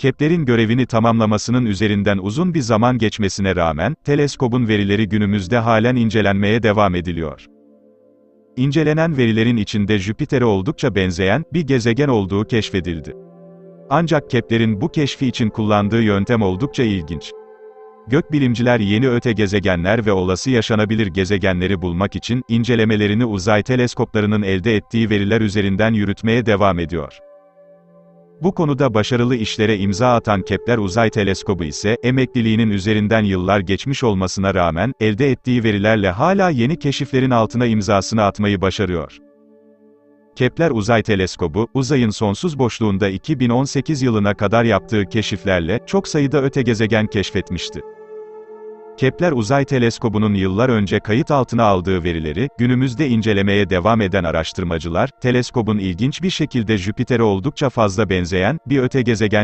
Kepler'in görevini tamamlamasının üzerinden uzun bir zaman geçmesine rağmen, teleskobun verileri günümüzde halen incelenmeye devam ediliyor. İncelenen verilerin içinde Jüpiter'e oldukça benzeyen, bir gezegen olduğu keşfedildi. Ancak Kepler'in bu keşfi için kullandığı yöntem oldukça ilginç. Gökbilimciler yeni öte gezegenler ve olası yaşanabilir gezegenleri bulmak için, incelemelerini uzay teleskoplarının elde ettiği veriler üzerinden yürütmeye devam ediyor. Bu konuda başarılı işlere imza atan Kepler Uzay Teleskobu ise, emekliliğinin üzerinden yıllar geçmiş olmasına rağmen, elde ettiği verilerle hala yeni keşiflerin altına imzasını atmayı başarıyor. Kepler Uzay Teleskobu, uzayın sonsuz boşluğunda 2018 yılına kadar yaptığı keşiflerle, çok sayıda öte gezegen keşfetmişti. Kepler Uzay Teleskobu'nun yıllar önce kayıt altına aldığı verileri, günümüzde incelemeye devam eden araştırmacılar, teleskobun ilginç bir şekilde Jüpiter'e oldukça fazla benzeyen, bir öte gezegen